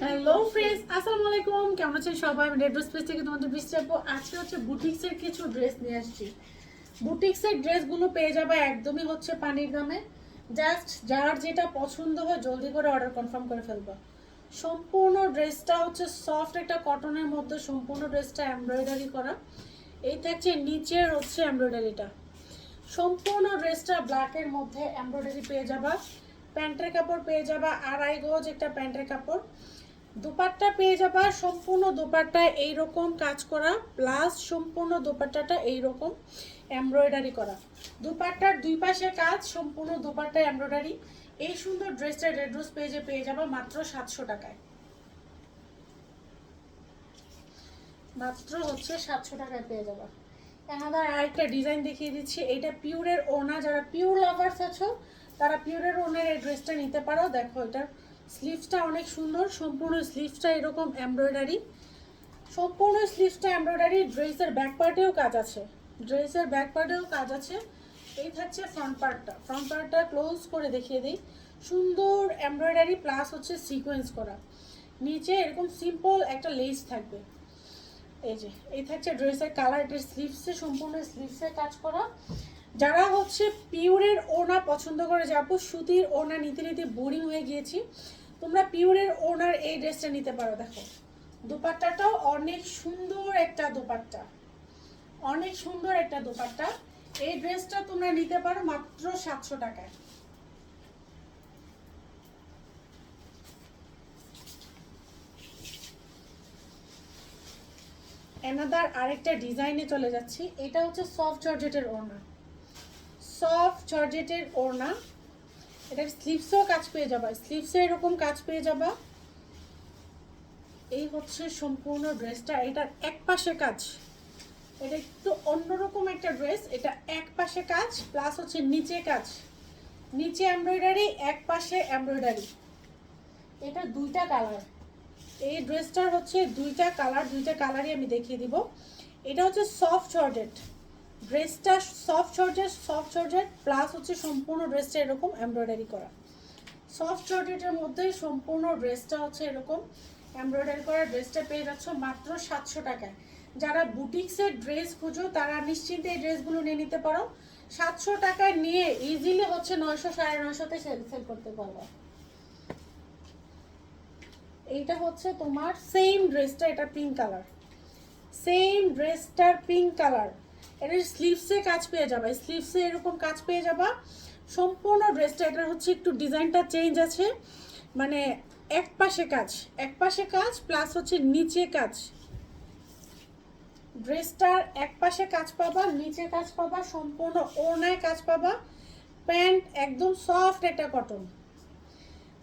Hello friends আসসালামু আলাইকুম কেমন আছেন সবাই? আমি রেড স্পেস থেকে তোমাদের বৃষ্টি আজকে হচ্ছে বুটিক্সের কিছু ড্রেস নিয়ে আসছি। বুটিক্সের ড্রেসগুলো পেয়ে যাবে একদমই হচ্ছে পানির দামে। জাস্ট যার যেটা পছন্দ হয় জলদি করে অর্ডার কনফার্ম করে ফেলবা। সম্পূর্ণ ড্রেসটা হচ্ছে সফট একটা কটনের মধ্যে সম্পূর্ণ ড্রেসটা এমব্রয়ডারি করা। এই থাকছে নিচের হচ্ছে এমব্রয়ডারিটা সম্পূর্ণ ড্রেসটা ব্ল্যাকের মধ্যে এমব্রয়ডারি পেয়ে যাবা। প্যান্টের কাপড় পেয়ে যাবা, আড়াই গজ একটা প্যান্টের কাপড়। দুপাট্টা পেয়ে যাবা, সম্পূর্ণ দুপাট্টা এইরকম কাজ করা প্লাস সম্পূর্ণ দুপাট্টাটা এইরকম এমব্রয়ডারি করা। দুপাট্টার দুই পাশে কাজ, সম্পূর্ণ দুপাট্টা এমব্রয়ডারি এই সুন্দর ড্রেসটা রেড রোজ পেয়ে যাবা মাত্র সাতশো টাকায়। মাত্র হচ্ছে সাতশো টাকায় পেয়ে যাবা। এনাদার আরেকটা ডিজাইন দেখিয়ে দিচ্ছি, এটা পিওরের ওনা যারা পিওর লাভার্স আছো তারা পিওরের ওনার এই ড্রেসটা নিতে পারো। দেখো, এটার স্লিভসটা অনেক সুন্দর। সম্পূর্ণ স্লিভসটা এরকম এমব্রয়ডারি সম্পূর্ণ স্লিভসটা এমব্রয়ডারি ড্রেসের ব্যাক পার্টেও কাজ আছে। ড্রেসের ব্যাক পার্টেও কাজ আছে। এই থাকছে ফ্রন্ট পার্টটা ফ্রন্ট পার্টটা ক্লোজ করে দেখিয়ে দিই। সুন্দর এমব্রয়ডারি প্লাস হচ্ছে সিকোয়েন্স করা। নিচে এরকম সিম্পল একটা লেস থাকবে। এই যে, এই থাকছে ড্রেসের কালার এটার স্লিভসে সম্পূর্ণ স্লিভসে কাজ করা। যারা হচ্ছে পিওরের ওনা পছন্দ করে, যে আপু সুতির ওনা নিতে নিতে বোরিং হয়ে গিয়েছি, তোমরা পিওরের ওনার এই ড্রেসটা নিতে পারো, দেখো। দোপাট্টাটাও অনেক সুন্দর একটা দোপাট্টা। অনেক সুন্দর একটা দোপাট্টা। এই ড্রেসটা তোমরা নিতে পারো মাত্র সাতশো টাকায়। এনাদার আরেকটা ডিজাইনে চলে যাচ্ছি। এটা হচ্ছে সফট জর্জেটের ওড়না। সফট জর্জেটের ওড়না। এটার স্লিভসেও কাজ পেয়ে যাবা। স্লিভসে এরকম কাজ পেয়ে যাবা। এই হচ্ছে সম্পূর্ণ ড্রেসটা। এটার এক পাশে কাজ। এটা একটু অন্যরকম একটা ড্রেস। এটা এক পাশে কাজ প্লাস হচ্ছে নিচে কাজ। নিচে এমব্রয়ডারি এক পাশে এমব্রয়ডারি এটা দুইটা কালার এই ড্রেসটার হচ্ছে দুইটা কালার দুইটা কালারই আমি দেখিয়ে দিব। এটা হচ্ছে সফট জর্জেট। ড্রেসটা soft georgette soft georgette plus হচ্ছে সম্পূর্ণ ড্রেসটা এরকম এমব্রয়ডারি করা। সফট জর্জেটের মধ্যে সম্পূর্ণ ড্রেসটা হচ্ছে এরকম এমব্রয়ডারি করা ড্রেসটা পেয়ে যাচ্ছ মাত্র সাতশো টাকায়। যারা বুটিক্সের ড্রেস খুঁজো, তারা নিশ্চিন্তে এই ড্রেসগুলো নিয়ে নিতে পারো। সাতশো টাকায় নিয়ে ইজিলি হচ্ছে নয়শো, সাড়ে নয়শোতে সেল সেল করতে পারবা। এইটা হচ্ছে তোমার সেম ড্রেসটা এটা পিঙ্ক কালার সেম ড্রেসটার পিঙ্ক কালার এটা স্লিভসে কাজ পেয়ে যাবা। স্লিভসে এরকম কাজ পেয়ে যাবা। সম্পূর্ণ ড্রেসটা, এটার হচ্ছে একটু ডিজাইনটা চেঞ্জ আছে। মানে এক পাশে কাজ, এক পাশে কাজ প্লাস হচ্ছে নিচে কাজ। ড্রেসটার এক পাশে কাজ পাবা, নিচে কাজ পাবা, সম্পূর্ণ ওড়নায় কাজ পাবা। প্যান্ট একদম সফট একটা কটন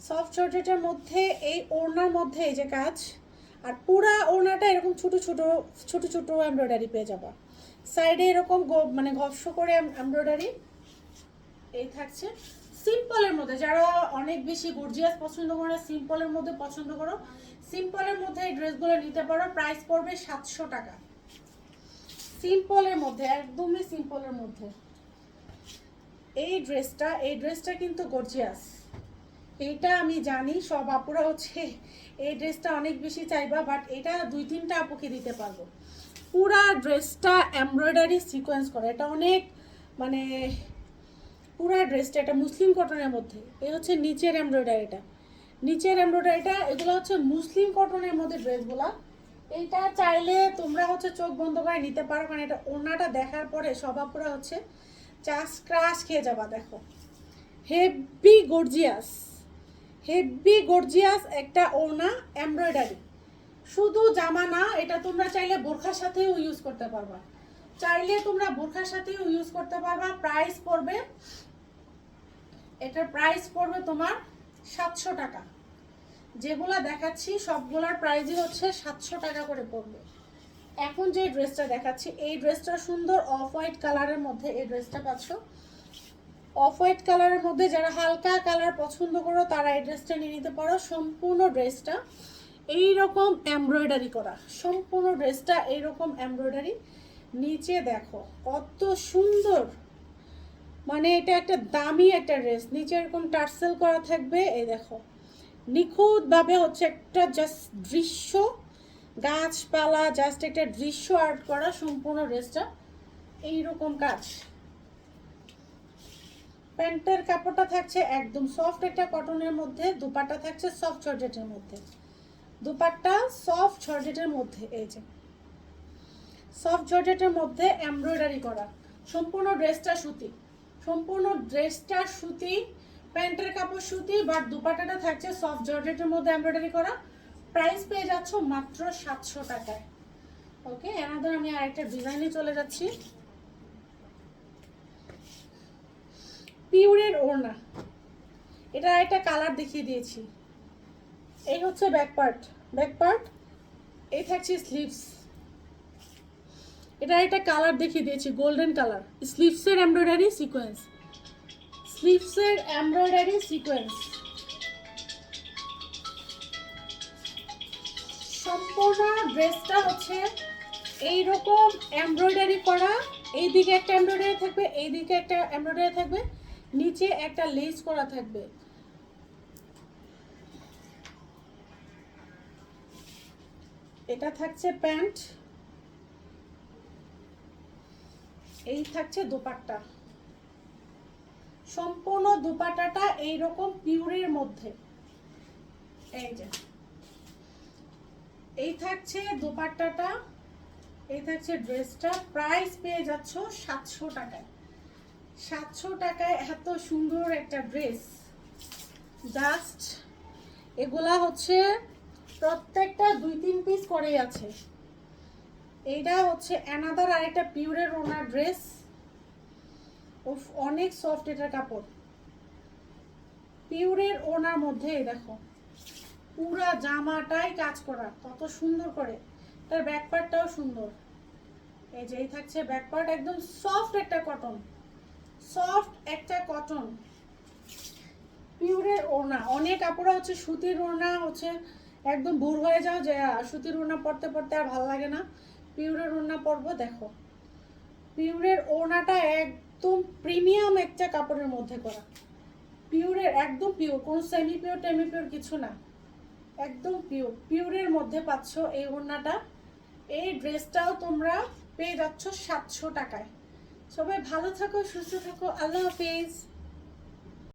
সফট জর্জেটের মধ্যে, এই ওড়নার মধ্যে এই যে কাজ, আর পুরা ওড়নাটা এরকম ছোট ছোট ছোট ছোট এমব্রয়ডারি পেয়ে যাবা। সাইডে এরকম মানে ঘর্ষ করে এমব্রয়ডারি। এই থাকছে। সিম্পলের মধ্যে, যারা অনেক বেশি গর্জিয়াস পছন্দ করে, সিম্পলের মধ্যে পছন্দ করো। সিম্পলের মধ্যে এই ড্রেসগুলো নিতে পারো, প্রাইস পড়বে সাতশো টাকা। সিম্পলের মধ্যে, একদমই সিম্পলের মধ্যে। এই ড্রেসটা এই ড্রেসটা কিন্তু গর্জিয়াস। এইটা আমি জানি, সব আপুরা হচ্ছে এই ড্রেসটা অনেক বেশি চাইবা, বাট এটা দুই তিনটা আপুকে দিতে পারব। পুরা ড্রেসটা এমব্রয়ডারি সিকোয়েন্স করা। এটা অনেক মানে পুরা ড্রেসটা, এটা মুসলিম কটনের মধ্যে। এই হচ্ছে নিচের এমব্রয়ডারিটা। নিচের এমব্রয়ডারিটা, এগুলো হচ্ছে মুসলিম কটনের মধ্যে ড্রেসগুলা। এইটা চাইলে তোমরা হচ্ছে চোখ বন্ধ করে নিতে পারো, কারণ এটা ওনাটা দেখার পরে সব আপুরা হচ্ছে চাষ ক্রাশ খেয়ে যাবা, দেখো। হেভি গর্জিয়াস হেভি গর্জিয়াস একটা ওনা এমব্রয়ডারি। শুধু জামা না এটা তোমরা চাইলে বোরখার সাথেও ইউজ করতে পারবা। চাইলে তোমরা বোরখার সাথেও ইউজ করতে পারবা। প্রাইস পড়বে, এটার প্রাইস পড়বে তোমার সাতশো টাকা। যেগুলা দেখাচ্ছি, সবগুলার প্রাইসই হচ্ছে সাতশো টাকা করে পড়বে। এখন যে ড্রেসটা দেখাচ্ছি, এই ড্রেসটা সুন্দর অফ হোয়াইট কালারের মধ্যে এই ড্রেসটা পাচ্ছ। অফ হোয়াইট কালারের মধ্যে যারা হালকা কালার পছন্দ করো, তারা এই ড্রেসটা নিয়ে নিতে পারো। সম্পূর্ণ ড্রেসটা এইরকম এমব্রয়ডারি করা। সম্পূর্ণ ড্রেসটা এইরকম এমব্রয়ডারি নিচে দেখো, কত সুন্দর। মানে এটা একটা দামি একটা ড্রেস নিচে এরকম টার্সেল করা থাকবে, এই দেখো। নিখুঁতভাবে হচ্ছে একটা জাস্ট দৃশ্য। গাছপালা জাস্ট একটা দৃশ্য আর্ট করা সম্পূর্ণ ড্রেসটা এইরকম কাজ। প্যান্টের কাপড়টা থাকছে একদম সফট একটা কটনের মধ্যে দুপাটা থাকছে সফট জর্জেটের মধ্যে। দুপাট্টা সফট জর্জেটের মধ্যে, এই যে। সফট জর্জেটের মধ্যে এমব্রয়ডারি করা। সম্পূর্ণ ড্রেসটা সুতি। সম্পূর্ণ ড্রেসটা সুতি, প্যান্টের কাপড় সুতি বাট দুপাট্টাটা থাকছে সফট জর্জেটের মধ্যে এমব্রয়ডারি করা। প্রাইস পেয়ে যাচ্ছ মাত্র সাতশো টাকায়। ওকে এনাদের আমি আরেকটা ডিজাইনে চলে যাচ্ছি। পিউরের ওড়না। এটা একটা কালার দেখিয়ে দিয়েছি। এই হচ্ছে ব্যাক পার্ট ব্যাক পার্ট এই থাকছে স্লিভস এটা একটা কালার দেখিয়ে দিয়েছি গোল্ডেন কালার স্লিভসের এমব্রয়ডারি সিকোয়েন্স স্লিভসের এমব্রয়ডারি সিকোয়েন্স সম্পূর্ণ ড্রেসটা হচ্ছে এই রকম এমব্রয়ডারি করা। এই দিকে একটা এমব্রয়ডারি থাকবে এই দিকে একটা এমব্রয়ডারি থাকবে, নিচে একটা লেস করা থাকবে। এটা থাকছে প্যান্ট। এই থাকছে দোপাট্টা। সম্পূর্ণ দুপাট্টাটা এইরকম পিউরের মধ্যে। এই যে। এই থাকছে দোপাট্টাটা। এই থাকছে ড্রেসটা। প্রাইস পেয়ে যাচ্ছ সাতশো টাকায়। সাতশো টাকায় এত সুন্দর একটা ড্রেস। জাস্ট এগুলা হচ্ছে প্রত্যেকটা দুই তিন পিস করেই আছে। এইটা হচ্ছে অ্যানাদার আরেকটা পিউরের ওনার ড্রেস উফ, অনেক সফট এটার কাপড়। পিউরের ওনার মধ্যে দেখো, পুরা জামাটাই কাজ করা, কত সুন্দর করে। তার ব্যাক পার্টটাও সুন্দর। এই যে এই থাকছে ব্যাক পার্ট একদম সফট একটা কটন সফট একটা কটন পিউরের ওড়না অনেক কাপড়া হচ্ছে সুতির ওড়না হচ্ছে একদম ভোর হয়ে যাও, যে সুতির ওড়না পরতে পরতে আর ভালো লাগে না। পিউরের ওড়না পরবো, দেখো। পিউরের ওড়নাটা একদম প্রিমিয়াম একটা কাপড়ের মধ্যে করা। পিউরের একদম পিওর, কোনো সেমি পিওর টেমি পিওর কিছু না। একদম পিওর। পিওরের মধ্যে পাচ্ছ এই ওড়নাটা। এই ড্রেসটাও তোমরা পেয়ে যাচ্ছ সাতশো টাকায়। সবাই ভালো থাকো, সুস্থ থাকো। আল্লাহ হাফিজ।